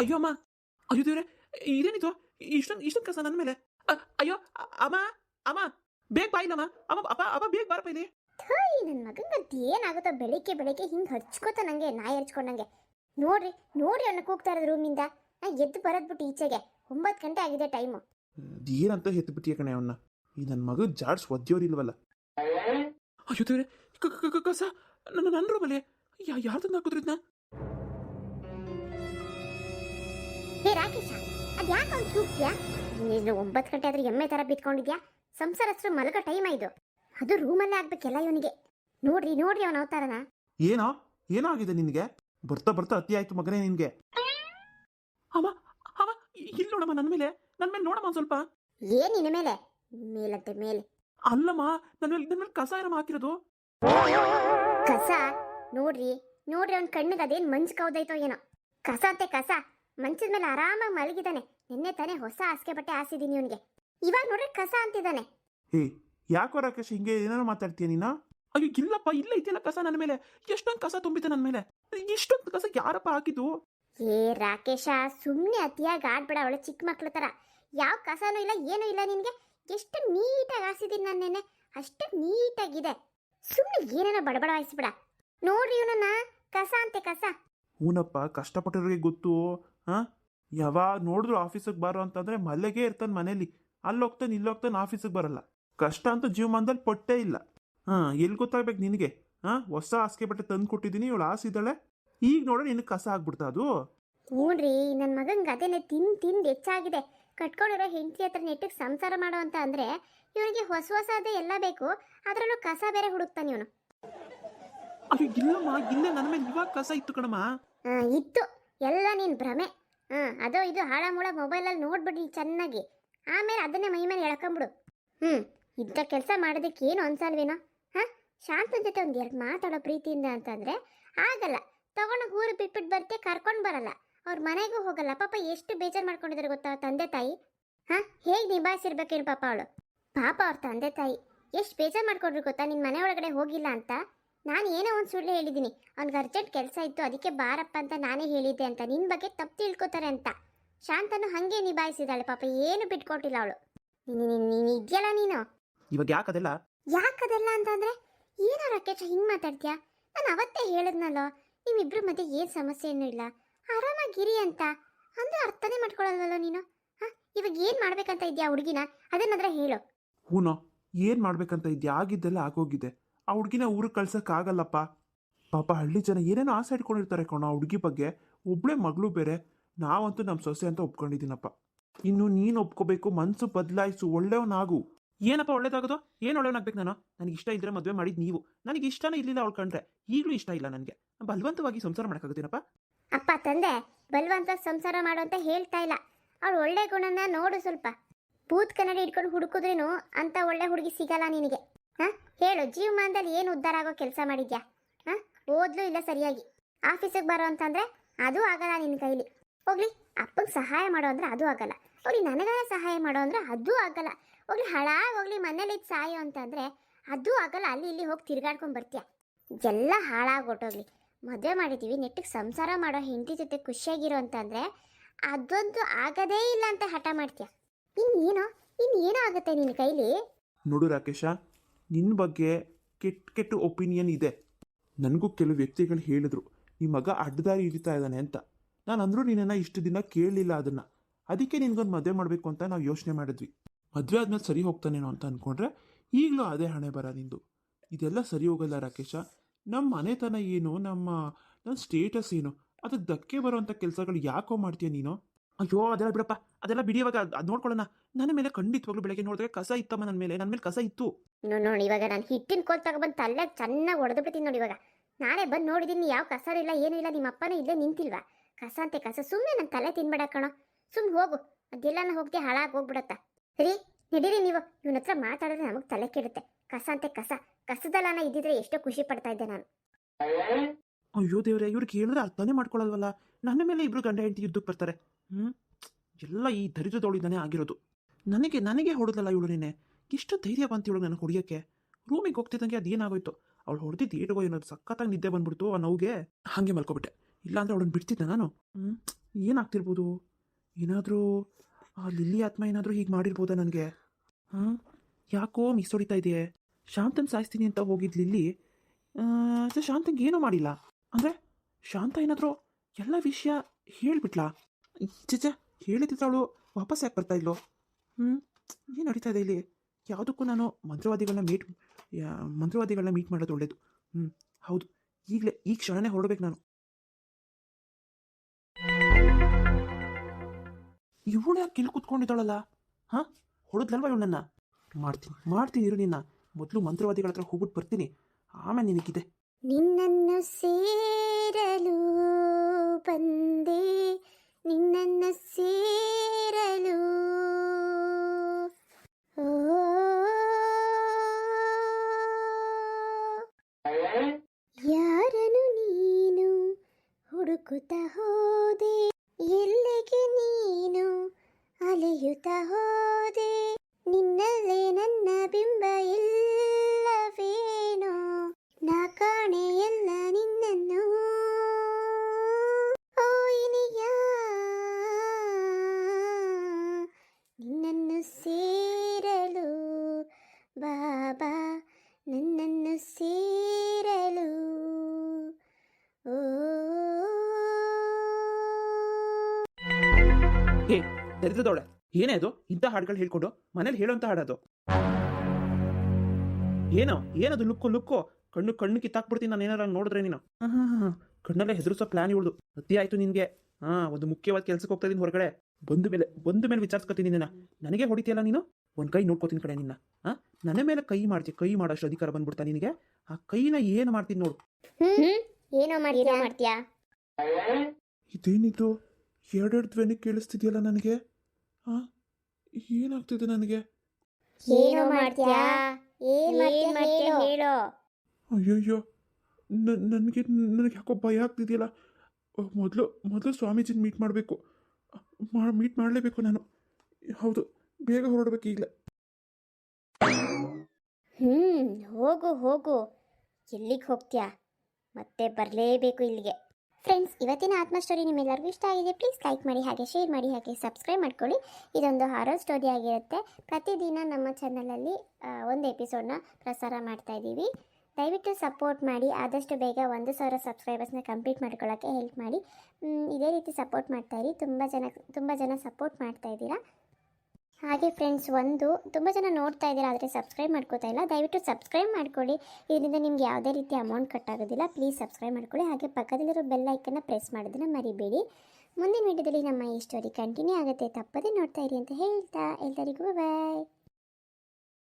ಅಯ್ಯೋ ಅಮ್ಮ ಅಯ್ಯೋ ದೇವ್ರೆ ಇದೇನಿದು ಇಷ್ಟೊಂದು ಇಷ್ಟೊಂದು ಕಸ ನನ್ನ ಮೇಲೆ ಅಯ್ಯೋ ಅಮ್ಮ ಅಮ್ಮ ಬೇಗ ಬಾಯಿಲಮ್ಮ ಅಮ್ಮ ಅಪ್ಪ ಅಪ್ಪ ಬೇಗ ಬಾರಪ್ಪ ಇಲ್ಲಿ ನನ್ನ ಮಗಂಗೆ ಅದೇನಾಗುತ್ತೋ ಬೆಳಿಗ್ಗೆ ಬೆಳಿಗ್ಗೆ ಹಿಂಗೆ ಹಚ್ಕೋತ ನಂಗೆ ನಾಯಿ ಹಚ್ಕೊಂಡಂಗೆ ನೋಡ್ರಿ ನೋಡಿ ಅವನ್ನ ಕೂಗ್ತಾ ಇರೋದು ರೂಮಿಂದ ನಾ ಎದ್ದು ಬರೋದ್ಬಿಟ್ಟು ಈಚೆಗೆ ಒಂಬತ್ತು ಗಂಟೆ ಆಗಿದೆ ಟೈಮು ಏನಂತ ಹೆತ್ತು ಬಿಟ್ಟಿಯ ಕಣೆ ಅವನ್ನ ಈ ನನ್ನ ಮಗ ಜಾಡ್ಸ್ ಒದ್ಯೋರಿಲ್ವಲ್ಲ ಅಯ್ಯೋ ದೇವ್ರೆ ಕಸ ನನ್ನ ನನ್ನ ರೂಮಲ್ಲಿ ಯಾ ಯಾರು ಹೇ ರಾಕೇಶ ಅದು ಯಾಕೆ ಅವ್ನು ಕೂಗ್ತೀಯಾ ನೀನು ಒಂಬತ್ತು ಗಂಟೆ ಆದ್ರೆ ಎಮ್ಮೆ ಥರ ಬಿತ್ಕೊಂಡಿದ್ಯಾ ಸಂಸಾರಸ್ಥರು ಮಲಗೋ ಟೈಮ್ ಇದು. ಅದು ರೂಮಲ್ಲೇ ಆಗ್ಬೇಕೆಲ್ಲ ಇವನಿಗೆ. ನೋಡ್ರಿ ನೋಡ್ರಿ ಅವನ ಅವತಾರನ. ಏನೋ? ಏನೋ ಆಗಿದೆ ನಿನಗೆ? ಬರ್ತಾ ಬರ್ತಾ ಅತಿ ಆಯ್ತು ಮಗನೇ ನಿನ್ಗೆ. ಅಮ್ಮ ಅಮ್ಮ ಇಲ್ಲಿ ನೋಡಮ್ಮ ನನ್ನ ಮೇಲೆ. ನನ್ನ ಮೇಲೆ ನೋಡಮ್ಮ ಒಂದ್ ಸ್ವಲ್ಪ. ಏನ್ ನಿನ್ನ ಮೇಲೆ? ಮೇಲಂತೆ ಮೇಲೆ. ಅಲ್ಲಮ್ಮ ನನ್ನ ಮೇಲೆ ನನ್ನ ಮೇಲೆ ಕಸ ಇರಮ್ಮ ಹಾಕಿರೋದು? ಕಸ? ನೋಡ್ರಿ ನೋಡ್ರಿ ಅವ್ನ ಕಣ್ಣಿಗೆ ಅದೇನ್ ಮಂಜ್ ಕೌದೈತೋ ಏನೋ. ಕಸ ಅಂತೆ ಕಸ. ಮಂಚದ ಮೇಲೆ ಆರಾಮಾಗಿ ಮಲಗಿದಾನೆ. ನಿನ್ನೆ ತಾನೇ ಹೊಸ ಹಾಸಿಗೆ ಬಟ್ಟೆ ಹಾಸಿದೀನಿ ಇವನಿಗೆ. ಇವಾಗ ನೋಡ್ರಿ ಕಸ ಅಂತಿದ್ದಾನೆ ಹೇ ಯಾಕೋ ರಾಕೇಶ್ ಹಿಂಗೆ ಏನಾರು ಮಾತಾಡ್ತೀಯ ನೀನ? ಅಯ್ಯೋ ಇಲ್ಲಪ್ಪ ಇಲ್ಲ ಇದೆಯಲ್ಲ ಕಸ ನನ್ನ ಮೇಲೆ. ಎಷ್ಟೊಂದು ಕಸ ತುಂಬಿದೆ ನನ್ನ ಮೇಲೆ. ಇಷ್ಟೊಂದು ಕಸ ಯಾರಪ್ಪ ಹಾಕಿದ್ದು? ಏ ರಾಕೇಶ ಸುಮ್ಮನೆ ಅತಿಯಾಗಿ ಆಡ್ಬೇಡ ಅವಳೆ ಚಿಕ್ಕ ಮಕ್ಳ ತರ. ಯಾವ ಕಸನೂ ಇಲ್ಲ ಏನೂ ಇಲ್ಲ ನಿನಗೆ. ಎಷ್ಟು ನೀಟಾಗಿ ಹಾಸಿದೀನಿ ನಾನು ನೆನ್ನೆ. ಅಷ್ಟು ನೀಟಾಗಿದೆ. ಸುಮ್ಮನೆ ಏನೇನೋ ಬಡಬಡ ವಹಿಸ್ಬಿಡ ನೋಡ್ರಿ ಇವನನ್ನ. ಕಸ ಅಂತೆ ಕಸ. ಹೂನಪ್ಪ ಕಷ್ಟಪಟ್ಟವ್ರಿಗೆ ಗೊತ್ತು. ಹಾ? ಯಾವಾಗ ನೋಡಿದ್ರು ಆಫೀಸಿಗೆ ಬಾರೋ ಅಂತಂದ್ರೆ ಮಲ್ಲೆಗೆ ಇರ್ತಾನೆ ಮನೇಲಿ. ಅಲ್ಲಿ ಇಲ್ಲೋಗ್ತಾನೆ ಇಲ್ಲಿ ಹೋಗ್ತಾನೆ ಆಫೀಸಿಗೆ ಬರಲ್ಲ. ಕಷ್ಟ ಅಂತ ಜೀವಮಾನದಲ್ಲಿ ಪಟ್ಟೇ ಇಲ್ಲ. ಹಾ ಎಲ್ಲಿ ಗೊತ್ತಾಗ್ಬೇಕು ನಿನಗೆ? ಹಾ ಹೊಸ ಹಾಸಿಗೆ ಬಟ್ಟೆ ತಂದು ಕೊಟ್ಟಿದ್ದೀನಿ ಇವಳು ಹಾಸಿದ್ದಾಳೆ. ಈಗ ನೋಡ್ರೆ ನಿನಗೆ ಕಸ ಆಗ್ಬಿಡ್ತಾ ಅದು. ಹ್ಞೂನ್ರಿ ನನ್ನ ಮಗಂಗೆ ಅದೇನೆ ತಿಂದು ತಿಂದು ಹೆಚ್ಚಾಗಿದೆ. ಕಟ್ಕೊಂಡಿರೋ ಹೆಂಡತಿ ಹತ್ರ ನೆಟ್ಟಿಗೆ ಸಂಸಾರ ಮಾಡೋ ಅಂತ ಅಂದರೆ ಇವನಿಗೆ ಹೊಸ ಅದೇ ಎಲ್ಲ ಬೇಕು. ಅದರಲ್ಲೂ ಕಸ ಬೇರೆ ಹುಡುಕ್ತಾನೆ ಇವನು. ಅಯ್ಯೋ ಇಲ್ಲಮ್ಮ ಇಲ್ಲ ನನ್ನ ಮೇಲೆ ಇವಾಗ ಕಸ ಇತ್ತು ಕಣಮ್ಮ. ಇತ್ತು. ಎಲ್ಲ ನೀನು ಭ್ರಮೆ. ಹಾಂ, ಅದೋ ಇದು ಹಾಳ ಮೂಳ ಮೊಬೈಲಲ್ಲಿ ನೋಡ್ಬಿಡಿ ಚೆನ್ನಾಗಿ. ಆಮೇಲೆ ಅದನ್ನೇ ಮೈ ಮೇಲೆ ಎಳ್ಕೊಂಬಿಡು. ಹ್ಞೂ ಇಂಥ ಕೆಲಸ ಮಾಡೋದಕ್ಕೆ ಏನು ಅನ್ಸಲ್ವೇನೋ? ಹಾಂ, ಶಾಂತನ ಜೊತೆ ಒಂದು ಎರಡು ಮಾತಾಡೋ ಪ್ರೀತಿಯಿಂದ ಅಂತಂದರೆ, ಆಗಲ್ಲ. ತಗೊಂಡೋಗಿ ಊರು ಬಿಟ್ಬಿಟ್ಟು ಬರ್ತೆ ಕರ್ಕೊಂಡು ಬರಲ್ಲ. ಅವ್ರ ಮನೆಗೂ ಹೋಗಲ್ಲ. ಪಾಪ ಎಷ್ಟು ಬೇಜಾರು ಮಾಡ್ಕೊಂಡಿದ್ದಾರೆ ಗೊತ್ತಾ ತಂದೆ ತಾಯಿ? ಹಾಂ, ಹೇಗೆ ನಿಭಾಯಿಸಿರ್ಬೇಕೇನು ಪಾಪ ಅವಳು? ಪಾಪ ಅವ್ರ ತಂದೆ ತಾಯಿ. ಎಷ್ಟು ಬೇಜಾರು ಮಾಡ್ಕೊಂಡ್ರು ಗೊತ್ತಾ? ನಿನ್ನ ಮನೆ ಒಳಗಡೆ ಹೋಗಿಲ್ಲ ಅಂತ? ನಾನು ಏನೋ ಒಂದು ಸುಳ್ಳು ಹೇಳಿದ್ದೀನಿ ಅವ್ನಿಗೆ ಅರ್ಜೆಂಟ್ ಕೆಲಸ ಇತ್ತು ಅದಕ್ಕೆ ಬಾರಪ್ಪ ಅಂತ ನಾನೇ ಹೇಳಿದ್ದೆ ಅಂತ. ನಿನ್ನ ಬಗ್ಗೆ ತಪ್ಪು ತಿಳ್ಕೊತಾರೆ ಅಂತ. ಶಾಂತನು ಹಾಗೆ ನಿಭಾಯಿಸಿದಾಳೆ ಪಾಪ ಏನು ಬಿಟ್ಕೊಟ್ಟಿಲ್ಲ ಅವಳು. ನೀನು ಇದೆಯಲ್ಲ ನೀನು? ಇವಾಗ ಯಾಕದೆಲ್ಲ? ಯಾಕದೆಲ್ಲ ಅಂತಂದ್ರೆ ಏನೋ ರಾಕೇಶ ಹಿಂಗೆ ಮಾತಾಡ್ತೀಯಾ? ನಾನು ಅವತ್ತೇ ಹೇಳಿದ್ನಲ್ಲೋ ನಿಮ್ಮಿಬ್ರ ಮಧ್ಯೆ ಏನು ಸಮಸ್ಯೆನೂ ಇಲ್ಲ. ಆರಾಮಾಗಿರಿ ಅಂತ. ಅಂದ್ರೆ ಅರ್ಥನೇ ಮಾಡ್ಕೊಳಲ್ವಲ್ಲ ನೀನು? ಹಾಂ? ಇವಾಗ ಏನು ಮಾಡ್ಬೇಕಂತ ಇದೆಯಾ ಹುಡುಗಿನ? ಅದನ್ನಾದ್ರೆ ಹೇಳು. ಹೂನೋ ಏನು ಮಾಡ್ಬೇಕಂತ ಇದ್ದೆ ಆಗಿದ್ದೆಲ್ಲ ಆಗೋಗಿದೆ. ಆ ಹುಡುಗಿನ ಊರಿಗೆ ಕಳ್ಸೋಕ್ಕಾಗಲ್ಲಪ್ಪ ಪಾಪ ಹಳ್ಳಿ ಜನ ಏನೇನೋ ಆಸೆ ಇಟ್ಕೊಂಡಿರ್ತಾರೆ ಕಣೋ ಆ ಹುಡುಗಿ ಬಗ್ಗೆ. ಒಬ್ಳೆ ಮಗಳು ಬೇರೆ. ನಾವಂತೂ ನಮ್ಮ ಸೊಸೆ ಅಂತ ಒಪ್ಕೊಂಡಿದ್ದೀನಪ್ಪ. ಇನ್ನು ನೀನು ಒಪ್ಕೋಬೇಕು ಮನಸ್ಸು ಬದಲಾಯಿಸು, ಒಳ್ಳೆಯವನಾಗು. ಏನಪ್ಪ ಒಳ್ಳೇದಾಗೋದು? ಏನು ಒಳ್ಳೆಯವನಾಗ್ಬೇಕು ನಾನು? ನನಗೆ ಇಷ್ಟ ಇದ್ರೆ ಮದುವೆ ಮಾಡಿದ್ದು ನೀವು. ನನಗೆ ಇಷ್ಟನೇ ಇರಲಿಲ್ಲ ಅವಳು ಕಂಡ್ರೆ. ಈಗಲೂ ಇಷ್ಟ ಇಲ್ಲ ನನಗೆ. ಬಲವಂತವಾಗಿ ಸಂಸಾರ ಮಾಡೋಕ್ಕಾಗುತ್ತೇನಪ್ಪ ಅಪ್ಪ, ತಂದೆ ಬಲವಂತ ಸಂಸಾರ ಮಾಡು ಅಂತ ಹೇಳ್ತಾ ಇಲ್ಲ. ಅವಳು ಒಳ್ಳೆ ಗುಣನ ನೋಡು ಸ್ವಲ್ಪ. ಬೂತ್ ಕನ್ನಡಿ ಇಟ್ಕೊಂಡು ಹುಡುಕಿದ್ರೇನು ಅಂತ ಒಳ್ಳೆ ಹುಡುಗಿ ಸಿಗಲ್ಲ ನಿನಗೆ. ಹಾ? ಹೇಳು, ಜೀವಮಾನದಲ್ಲಿ ಏನು ಉದ್ಧಾರ ಆಗೋ ಕೆಲಸ ಮಾಡಿದ್ಯಾ? ಹಾಂ? ಓದ್ಲು ಇಲ್ಲ ಸರಿಯಾಗಿ? ಆಫೀಸಿಗೆ ಬರೋ ಅಂತಂದ್ರೆ ಅದು ಆಗಲ್ಲ ನಿನ್ನ ಕೈಲಿ. ಹೋಗ್ಲಿ, ಅಪ್ಪಗೆ ಸಹಾಯ ಮಾಡೋ ಅಂದ್ರೆ ಅದು ಆಗಲ್ಲ. ಹೋಗ್ಲಿ ನನಗೇ ಸಹಾಯ ಮಾಡೋ ಅಂದ್ರೆ ಅದು ಆಗಲ್ಲ. ಹೋಗ್ಲಿ, ಹಾಳಾಗಿ ಹೋಗ್ಲಿ ಮನೇಲಿ ಸಾಯೋ ಅಂತಂದ್ರೆ ಅದು ಆಗಲ್ಲ. ಅಲ್ಲಿ ಇಲ್ಲಿ ಹೋಗಿ ತಿರ್ಗಾಡ್ಕೊಂಡು ಬರ್ತೀಯ? ಎಲ್ಲ ಹಾಳಾಗಿ ಹೊಟ್ಟೋಗ್ಲಿ ಮದುವೆ ಮಾಡಿದ್ದೀವಿ ನೆಟ್ಟಿಗೆ ಸಂಸಾರ ಮಾಡೋ ಹೆಂಡತಿ ಜೊತೆ ಖುಷಿಯಾಗಿರೋ ಅಂತಂದ್ರೆ ಅದೊಂದು ಆಗದೇ ಇಲ್ಲ ಅಂತ ಹಠ ಮಾಡ್ತೀಯ? ಇನ್ನೇನೋ ಇನ್ನೇನೋ ಆಗುತ್ತೆ ನಿನ್ನ ಕೈಲಿ? ನೋಡು ರಾಕೇಶ ನಿನ್ನ ಬಗ್ಗೆ ಕೆಟ್ಟ ಕೆಟ್ಟ ಒಪಿನಿಯನ್ ಇದೆ. ನನಗೂ ಕೆಲವು ವ್ಯಕ್ತಿಗಳು ಹೇಳಿದ್ರು ನಿಮ್ಮ ಮಗ ಅಡ್ಡದಾರಿ ಹಿಡಿತಾ ಇದ್ದಾನೆ ಅಂತ. ನಾನು ಅಂದರೂ ನೀನನ್ನು ಇಷ್ಟು ದಿನ ಕೇಳಲಿಲ್ಲ ಅದನ್ನು. ಅದಕ್ಕೆ ನಿನಗೊಂದು ಮದುವೆ ಮಾಡಬೇಕು ಅಂತ ನಾವು ಯೋಚನೆ ಮಾಡಿದ್ವಿ. ಮದುವೆ ಆದಮೇಲೆ ಸರಿ ಹೋಗ್ತಾನೇನೋ ಅಂತ ಅಂದ್ಕೊಂಡ್ರೆ ಈಗಲೂ ಅದೇ ಹಣೆ ಬರ ನಿಂದು. ಇದೆಲ್ಲ ಸರಿ ಹೋಗಲ್ಲ ರಾಕೇಶ. ನಮ್ಮ ಮನೆತನ ಏನು, ನಮ್ಮ ನನ್ನ ಸ್ಟೇಟಸ್ ಏನು ಅದಕ್ಕೆ ಧಕ್ಕೆ ಬರೋವಂಥ ಕೆಲಸಗಳು ಯಾಕೋ ಮಾಡ್ತೀಯ ನೀನು? ಅಯ್ಯೋ ಅದೆಲ್ಲ ಬಿಡಪ್ಪ. ಅದೆಲ್ಲ ಬಿಡಿಯುವಾಗ ಅದು ನೋಡ್ಕೊಳ್ಳೋಣ. ನನ್ನ ಮೇಲೆ ಖಂಡಿತವಾಗ್ಲೂ ಬೆಳಗ್ಗೆ ನೋಡಿದ್ರೆ ಕಸ ಇತ್ತಮ್ಮ ನನ್ನ ಮೇಲೆ. ನನ್ನ ಮೇಲೆ ಕಸ ಇತ್ತು. ನೋಡಿ ನೋಡಿ ಇವಾಗ ನಾನು ಹಿಟ್ಟಿನ ಕೋಲ್ ತಗೊಬಂದು ತಲೆ ಚೆನ್ನಾಗಿ ಹೊಡೆದು ಬಿಡ್ತೀನಿ ನೋಡಿ ಇವಾಗ. ನಾಳೆ ಬಂದು ನೋಡಿದೀನಿ ಯಾವ ಕಸ ಇಲ್ಲ ಏನೂ ಇಲ್ಲ ನಿಮ್ಮ ಅಪ್ಪನೇ ಇಲ್ಲೇ ನಿಂತಿಲ್ವಾ? ಕಸ ಅಂತೆ ಕಸ. ಸುಮ್ಮನೆ ನನ್ನ ತಲೆ ತಿನ್ಬೇಡ ಕಣ. ಸುಮ್ಮನೆ ಹೋಗು. ಅದೆಲ್ಲನ ಹೋಗ್ದೆ ಹಾಳಾಗಿ ಹೋಗ್ಬಿಡತ್ತ. ರೀ ನಡೀರಿ ನೀವು. ಇವನ ಹತ್ರ ಮಾತಾಡಿದ್ರೆ ನಮಗೆ ತಲೆ ಕೆಡುತ್ತೆ. ಕಸ ಅಂತೆ ಕಸ. ಕಸದಲ್ಲನ ಇದ್ದಿದ್ರೆ ಎಷ್ಟೋ ಖುಷಿ ಪಡ್ತಾ ಇದ್ದೆ ನಾನು. ಅಯ್ಯೋ ದೇವ್ರೆ ಇವ್ರಿಗೆ ಹೇಳಿದ್ರೆ ಅರ್ಥನೇ ಮಾಡ್ಕೊಳ್ಳಲ್ವಲ್ಲ ನನ್ನ ಮೇಲೆ ಇಬ್ರು ಗಂಡ ಹೆಂಡತಿ ಯುದ್ಧಕ್ಕೆ ಬರ್ತಾರೆ. ಹ್ಮ್? ಎಲ್ಲ ಈ ದರಿದ್ರದೊಳಿದಾನೆ ಆಗಿರೋದು. ನನಗೆ ನನಗೆ ಹೊಡೆದಲ್ಲ ಇವಳು ನೆನೆ ಎಷ್ಟು ಧೈರ್ಯ ಬಂತು ಇವಳು ನನಗೆ ಹೊಡಿಯೋಕ್ಕೆ. ರೂಮಿಗೆ ಹೋಗ್ತಿದ್ದಂಗೆ ಅದೇನಾಗೋಯ್ತು? ಅವಳು ಹೊಡೆದಿದ್ದು ಏಟಗೋ ಏನೋ ಸಖತ್ತಾಗಿ ನಿದ್ದೆ ಬಂದ್ಬಿಡ್ತು ಆ ನೋವಿಗೆ. ಹಾಗೆ ಮಲ್ಕೊಬಿಟ್ಟೆ. ಇಲ್ಲಾಂದ್ರೆ ಅವಳನ್ನು ಬಿಡ್ತಿದ್ದೆ ನಾನು? ಹ್ಞೂ ಏನಾಗ್ತಿರ್ಬೋದು? ಏನಾದರೂ, ಆ ಲಿಲ್ಲಿ ಆತ್ಮ ಏನಾದರೂ ಹೀಗೆ ಮಾಡಿರ್ಬೋದಾ ನನಗೆ? ಹಾಂ ಯಾಕೋ ಮಿಸ್ ಹೊಡಿತಾ ಇದೆಯೇ? ಶಾಂತನ್ ಸಾಯಿಸ್ತೀನಿ ಅಂತ ಹೋಗಿದ್ದು ಲಿಲ್ಲಿ ಸೊ ಶಾಂತಂಗೆ ಏನೂ ಮಾಡಿಲ್ಲ. ಅಂದರೆ, ಶಾಂತ ಏನಾದರೂ ಎಲ್ಲ ವಿಷಯ ಹೇಳಿಬಿಟ್ಲಾ? ಚಚ ಹೇಳಿದ್ರೆ ಅವಳು ವಾಪಸ್ ಯಾಕೆ ಬರ್ತಾ ಇಲ್ಲೋ ಹ್ಞೂ ಏನು ನಡೀತಾ ಇದೆ ಇಲ್ಲಿ? ಯಾವುದಕ್ಕೂ ನಾನು ಮಂತ್ರವಾದಿಗಳನ್ನ ಮೀಟ್ ಮಂತ್ರವಾದಿಗಳನ್ನ ಮೀಟ್ ಮಾಡೋದು ಒಳ್ಳೇದು. ಹ್ಞೂ ಹೌದು. ಈಗಲೇ, ಈ ಕ್ಷಣನೇ ಹೊರಡ್ಬೇಕು ನಾನು. ಇವಳು ಯಾಕೆ ಇಲ್ಲಿ ಕೂತ್ಕೊಂಡಿದ್ದಾಳಲ್ಲ? ಹಾಂ? ಹೊಡೆದ್ಲಲ್ವ ಇವಳನ್ನ? ಮಾಡ್ತೀನಿ ಮಾಡ್ತೀನಿ ಇರು ನಿನ್ನ. ಮೊದಲು ಮಂತ್ರವಾದಿಗಳ ಹತ್ರ ಹೋಗ್ಬಿಟ್ಟು ಬರ್ತೀನಿ. ಆಮೇಲೆ ನಿನಗಿದೆ. ನಿನ್ನನ್ನು ಸೇರಲು ಬಂದೆ. ನಿನ್ನನ್ನು ಸೇರಲು. ಯಾರನು ನೀನು ಹುಡುಕುತ್ತ ಹೋದೆ? ಎಲ್ಲಿಗೆ ನೀನು ಅಲೆಯುತ್ತ ಹೋದೆ? ನಿನ್ನಲ್ಲೇ ನನ್ನ ಬಿಂಬ ಇಲ್ಲವೇನೋ ನಾ ಕಾಣೆ ಎಲ್ಲ ನಿನ್ನನ್ನು ಓ ಇನಿಯ ನಿನ್ನನ್ನು ಸೇರಲು, ಬಾಬಾ, ನನ್ನನ್ನು ಸೇರಲು. ಓ. ದರಿದ್ರದವಳೆ ಏನೇ ಅದು? ಇಂಥ ಹಾಡುಗಳು ಹೇಳ್ಕೊಂಡು ಮನೇಲಿ ಹೇಳೋಂಥ ಅದು ಏನೋ, ಏನದು ಲುಕ್ಕು ಲುಕ್ಕು? ಕಣ್ಣು ಕಣ್ಣು ಕಿತ್ತಾಕ್ಬಿಡ್ತೀನಿ ನಾನು ಏನಾರ ನೋಡಿದ್ರೆ ನೀನು. ಕಣ್ಣಲ್ಲೇ ಹೆದರ್ಸೋ ಪ್ಲಾನ್ ಇವಳು ಅತಿ ಆಯ್ತು ನಿನಗೆ. ಹಾ ಒಂದು ಮುಖ್ಯವಾದ ಕೆಲ್ಸಕ್ಕೆ ಹೋಗ್ತಾ ಇದೀನಿ ಹೊರಗಡೆ. ಬಂದ ಮೇಲೆ ಬಂದ ಮೇಲೆ ವಿಚಾರಿಸ್ಕೊತೀನಿ ನಿನ್ನ ನನಗೆ ಹೊಡಿತೀಯಲ್ಲ ನೀನು? ಒಂದು ಕೈ ನೋಡ್ಕೋತೀನಿ ಕಡೆ ನಿನ್ನ. ಹಾಂ ನನ್ನ ಮೇಲೆ ಕೈ ಮಾಡ್ತಿ ಕೈ ಮಾಡೋಷ್ಟು ಅಧಿಕಾರ ಬಂದ್ಬಿಡ್ತಾ ನಿನಗೆ? ಆ ಕೈನ ಏನು ಮಾಡ್ತೀನಿ ನೋಡು. ಹ್ಮ್? ಏನೋ ಮಾಡ್ತೀಯಾ? ಮಾಡ್ತೀಯಾ? ಇದೇನಿದು? ಎರಡೆರಡು ಧ್ವನಿ ಕೇಳಿಸ್ತಿದ್ಯಲ್ಲ ನನಗೆ? ಹಾಂ ಏನಾಗ್ತಿದೆ ನನಗೆ? ಏನೋ ಮಾಡ್ತೀಯಾ? ಏನ್ ಮಾಡ್ತೀಯಾ ಹೇಳೋ. ಅಯ್ಯಯ್ಯೋ ನನಗೆ ನನಗೆ ಯಾಕೋ ಭಯ ಆಗ್ತಿದೆಯಲ್ಲ. ಮೊದಲು ಮೊದಲು ಸ್ವಾಮೀಜಿನ ಮೀಟ್ ಮಾಡಬೇಕು. ಮೀಟ್ ಮಾಡಲೇಬೇಕು ನಾನು. ಹೌದು, ಬೇಗ ಹೊರಡಬೇಕು ಈಗ ಹ್ಮ್, ಹೋಗು ಹೋಗು. ಎಲ್ಲಿಗೆ ಹೋಗ್ತೀಯಾ? ಮತ್ತೆ ಬರಲೇಬೇಕು ಇಲ್ಲಿಗೆ. ಫ್ರೆಂಡ್ಸ್ ಇವತ್ತಿನ ಆತ್ಮ ಸ್ಟೋರಿ ನಿಮ್ಮೆಲ್ಲರಿಗೂ ಇಷ್ಟ ಆಗಿದೆ. ಪ್ಲೀಸ್ ಲೈಕ್ ಮಾಡಿ, ಹಾಗೆ ಶೇರ್ ಮಾಡಿ, ಹಾಗೆ ಸಬ್ಸ್ಕ್ರೈಬ್ ಮಾಡ್ಕೊಳ್ಳಿ. ಇದೊಂದು ಹಾರರ್ ಸ್ಟೋರಿ ಆಗಿರುತ್ತೆ. ಪ್ರತಿದಿನ ನಮ್ಮ ಚಾನಲಲ್ಲಿ ಒಂದು ಎಪಿಸೋಡ್ನ ಪ್ರಸಾರ ಮಾಡ್ತಾ ಇದ್ದೀವಿ. ದಯವಿಟ್ಟು ಸಪೋರ್ಟ್ ಮಾಡಿ, ಆದಷ್ಟು ಬೇಗ ಒಂದು ಸಾವಿರ ಸಬ್ಸ್ಕ್ರೈಬರ್ಸ್ನ ಕಂಪ್ಲೀಟ್ ಮಾಡ್ಕೊಳ್ಳೋಕ್ಕೆ ಹೆಲ್ಪ್ ಮಾಡಿ. ಇದೇ ರೀತಿ ಸಪೋರ್ಟ್ ಮಾಡ್ತಾ ಇರಿ. ತುಂಬ ಜನ ತುಂಬ ಜನ ಸಪೋರ್ಟ್ ಮಾಡ್ತಾ ಇದ್ದೀರಾ. ಹಾಗೆ ಫ್ರೆಂಡ್ಸ್ ಒಂದು, ತುಂಬ ಜನ ನೋಡ್ತಾ ಇದ್ದೀರಾ, ಆದರೆ ಸಬ್ಸ್ಕ್ರೈಬ್ ಮಾಡ್ಕೋತಾ ಇಲ್ಲ. ದಯವಿಟ್ಟು ಸಬ್ಸ್ಕ್ರೈಬ್ ಮಾಡ್ಕೊಳ್ಳಿ. ಇದರಿಂದ ನಿಮ್ಗೆ ಯಾವುದೇ ರೀತಿ ಅಮೌಂಟ್ ಕಟ್ ಆಗೋದಿಲ್ಲ. ಪ್ಲೀಸ್ ಸಬ್ಸ್ಕ್ರೈಬ್ ಮಾಡ್ಕೊಳ್ಳಿ. ಹಾಗೆ ಪಕ್ಕದಲ್ಲಿರೋ ಬೆಲ್ ಐಕನ್ನ ಪ್ರೆಸ್ ಮಾಡೋದನ್ನ ಮರಿಬೇಡಿ. ಮುಂದಿನ ವಿಡಿಯೋದಲ್ಲಿ ನಮ್ಮ ಈ ಸ್ಟೋರಿ ಕಂಟಿನ್ಯೂ ಆಗುತ್ತೆ. ತಪ್ಪದೇ ನೋಡ್ತಾ ಇರಿ ಅಂತ ಹೇಳ್ತಾ, ಎಲ್ಲರಿಗೂ ಬಾಯ್